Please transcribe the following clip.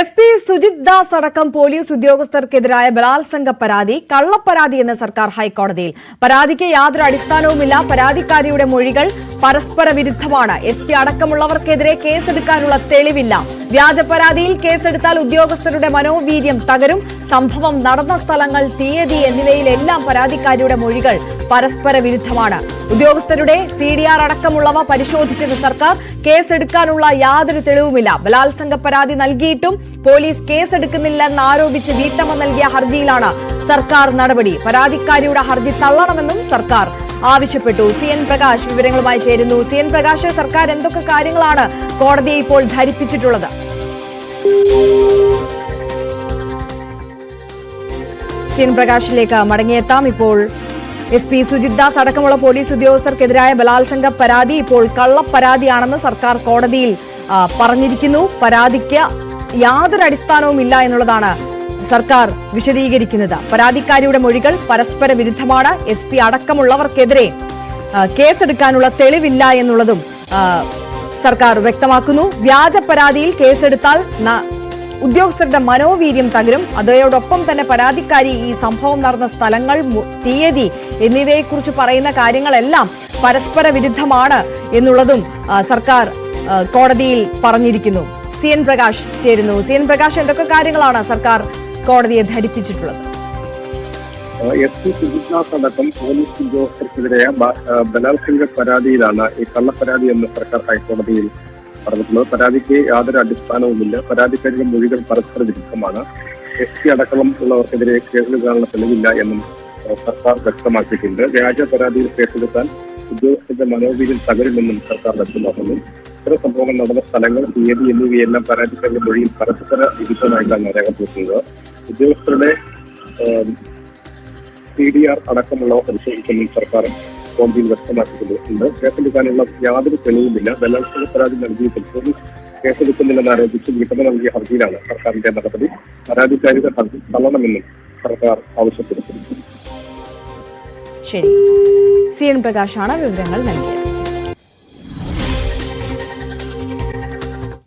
S P Sujith Das അടക്കം police ഉദ്യോഗസ്ഥർക്കെതിരായ ബലാത്സംഗ പരാതി കള്ളപ്പരാതി എന്ന സർക്കാർ ഹൈക്കോടതിയിൽ. പരാതിക്ക് യാതൊരു അടിസ്ഥാനവുമില്ല. പരാതിക്കാരിയുടെ മൊഴികൾ പരസ്പര വിരുദ്ധമാണ് എസ് പി അടക്കമുള്ളവർക്കെതിരെ കേസെടുക്കാനുള്ള തെളിവില്ല. വ്യാജ പരാതിയിൽ കേസെടുത്താൽ ഉദ്യോഗസ്ഥരുടെ മനോവീര്യം തകരും. സംഭവം നടന്ന സ്ഥലങ്ങൾ തീയതി എന്നിവയിലെല്ലാം പരാതിക്കാരിയുടെ മൊഴികൾ പരസ്പര വിരുദ്ധമാണ് ഉദ്യോഗസ്ഥരുടെ സി ഡി ആർ അടക്കമുള്ളവ പരിശോധിച്ചത് സർക്കാർ. കേസെടുക്കാനുള്ള യാതൊരു തെളിവുമില്ല. ബലാത്സംഗ പരാതി നൽകിയിട്ടും പോലീസ് കേസെടുക്കുന്നില്ലെന്ന് ആരോപിച്ച് വീട്ടമ്മ നൽകിയ ഹർജിയിലാണ് സർക്കാർ നടപടി. പരാതിക്കാരിയുടെ ഹർജി തള്ളണമെന്നും സർക്കാർ ആവശ്യപ്പെട്ടു. സി എൻ പ്രകാശ് വിവരങ്ങളുമായി ചേരുന്നു. സി എൻ പ്രകാശ് സർക്കാർ എന്തൊക്കെ കാര്യങ്ങളാണ് കോടതിയെ ഇപ്പോൾ ധരിപ്പിച്ചിട്ടുള്ളത്? സി എൻ പ്രകാശിലേക്ക് മടങ്ങിയെത്താം ഇപ്പോൾ എസ് പി സുജിത് ദാസ് അടക്കമുള്ള പോലീസ് ഉദ്യോഗസ്ഥർക്കെതിരായ ബലാത്സംഗ പരാതി ഇപ്പോൾ കള്ളപ്പരാതിയാണെന്ന് സർക്കാർ കോടതിയിൽ പറഞ്ഞിരിക്കുന്നു. പരാതിക്ക് യാതൊരു അടിസ്ഥാനവും ഇല്ല എന്നുള്ളതാണ് സർക്കാർ വിശദീകരിക്കുന്നത്. പരാതിക്കാരിയുടെ മൊഴികൾ പരസ്പര വിരുദ്ധമാണ് എസ് പി അടക്കമുള്ളവർക്കെതിരെ കേസെടുക്കാനുള്ള തെളിവില്ല എന്നുള്ളതും സർക്കാർ വ്യക്തമാക്കുന്നു. വ്യാജ പരാതിയിൽ കേസെടുത്താൽ ഉദ്യോഗസ്ഥരുടെ മനോവീര്യം തകരും. അതോടൊപ്പം തന്നെ പരാതിക്കാരി ഈ സംഭവം നടന്ന സ്ഥലങ്ങൾ തീയതി എന്നിവയെക്കുറിച്ച് പറയുന്ന കാര്യങ്ങളെല്ലാം പരസ്പര വിരുദ്ധമാണ് എന്നുള്ളതും സർക്കാർ കോടതിയിൽ പറഞ്ഞിരിക്കുന്നു. സി. എൻ. പ്രകാശ് ചേരുന്നു. സി. എൻ. പ്രകാശ് എന്തൊക്കെ കാര്യങ്ങളാണ് സർക്കാർ കോടതിയെ ധരിപ്പിച്ചിട്ടുള്ളത്. എസ് പി സുജിത്നാഥ് അടക്കം പോലീസ് ഉദ്യോഗസ്ഥർക്കെതിരെ ബലാത്സംഗ പരാതിയിലാണ് ഈ കള്ളപ്പരാതി എന്ന് സർക്കാർ ഹൈക്കോടതിയിൽ പറഞ്ഞിട്ടുള്ളത്. പരാതിക്ക് യാതൊരു അടിസ്ഥാനവുമില്ല. പരാതിക്കാരുടെ മൊഴികൾ പരസ്പര വിരുദ്ധമാണ്. എസ് പി അടക്കം ഉള്ളവർക്കെതിരെ കേസെടുക്കാനുള്ള തെളിവില്ല എന്നും സർക്കാർ വ്യക്തമാക്കിയിട്ടുണ്ട്. വ്യാജ പരാതിയിൽ കേസെടുത്താൽ ഉദ്യോഗസ്ഥരുടെ മനോവീര്യം തകരുമെന്നും സർക്കാർ വ്യക്തമാക്കുന്നു. ഇത്തരം സംഭവങ്ങൾ നടന്ന സ്ഥലങ്ങൾ തീയതി എന്നിവയെല്ലാം പരാതിക്കാരുടെ മൊഴിയിൽ പരസ്പര വിരുദ്ധമായിട്ടാണ് രേഖപ്പെടുത്തുന്നത്. ഉദ്യോഗസ്ഥരുടെ സി ഡി ആർ അടക്കമുള്ളവ പരിശോധിക്കുന്ന സർക്കാർ കോടതിയിൽ വ്യക്തമാക്കിയിട്ടുണ്ട്. കേസെടുക്കാനുള്ള യാതൊരു തെളിവുമില്ല. ബലാത്സംഗ പരാതി നൽകിയിട്ടും പോലീസ് കേസെടുക്കുന്നില്ലെന്ന് ആരോപിച്ച് വീട്ടമ്മ നൽകിയ ഹർജിയിലാണ് സർക്കാരിന്റെ നടപടി. പരാതിക്കാരിയുടെ ഹർജി തള്ളണമെന്നും സർക്കാർ ആവശ്യപ്പെടുന്നു. ശരി. സി എൻ പ്രകാശാണ് വിവരങ്ങൾ നൽകിയത്.